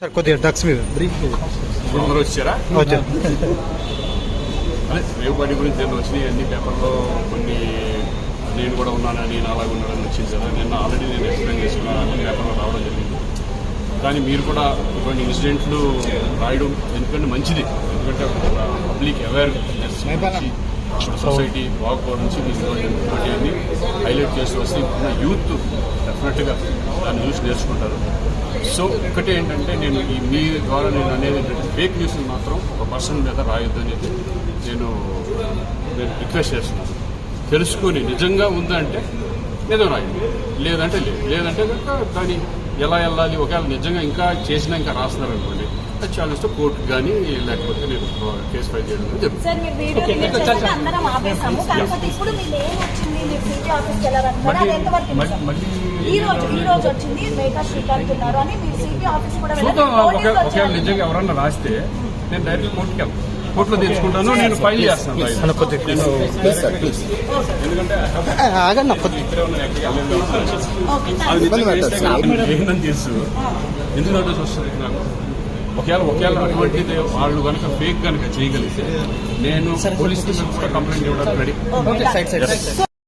Sir కొద్దిగా drugs మీద. Brief అందరూ వచ్చారా వచ్చారు అదే రేవు బడి గురించి నేను వచ్చినాయి? అన్ని పేపర్లో కొన్ని నేను కూడా ఉన్నానని నేను అలాగ ఉన్నానని వచ్చింది కదా. నిన్న ఆల్రెడీ నేను ఎక్స్ప్లెయిన్ చేసుకున్నాను అన్ని పేపర్లో రావడం జరిగింది. కానీ మీరు కూడా ఇటువంటి ఇన్సిడెంట్లు రాయడం ఎందుకంటే మంచిది. ఎందుకంటే పబ్లిక్ అవేర్నెస్ సొసైటీ బాగుపోవడం నుంచి మీరు ఇటువంటి చేస్తూ వస్తే ఇప్పుడున్న యూత్ డెఫినెట్గా దాన్ని చూసి నేర్చుకుంటారు. సో ఒకటి ఏంటంటే నేను ఈ మీ ద్వారా నేను అనేది ఏంటంటే ఫేక్ న్యూస్ మాత్రం ఒక పర్సన్ మీద రాయొద్దు అనేది నేను నేను రిక్వెస్ట్ చేస్తున్నాను. తెలుసుకొని నిజంగా ఉందంటే ఏదో రాయండి. లేదంటే లేదు. లేదంటే కనుక దాన్ని ఎలా వెళ్ళాలి? ఒకవేళ నిజంగా ఇంకా చేసినా ఇంకా రాస్తున్నారు అనుకోండి అది చాలా కోర్టు కానీ లేకపోతే నేను కేసు ఫైల్ చేయడం కానీ కూడా. చూద్దాం. నిజంగా ఎవరన్నా రాస్తే నేను డైరెక్ట్ కోర్టుకి వెళ్తాను. కోర్టులో తెచ్చుకుంటాను నేను ఫైల్ చేస్తాను ఏంటని తెలుసు ఎందుకు నోటీస్ వస్తుంది నాకు ఒకవేళ ఒకవేళ అటువంటిది వాళ్ళు కనుక ఫేక్ కనుక చేయగలిగితే నేను పోలీస్ కంప్లైంట్ ఇవ్వడానికి రెడీ.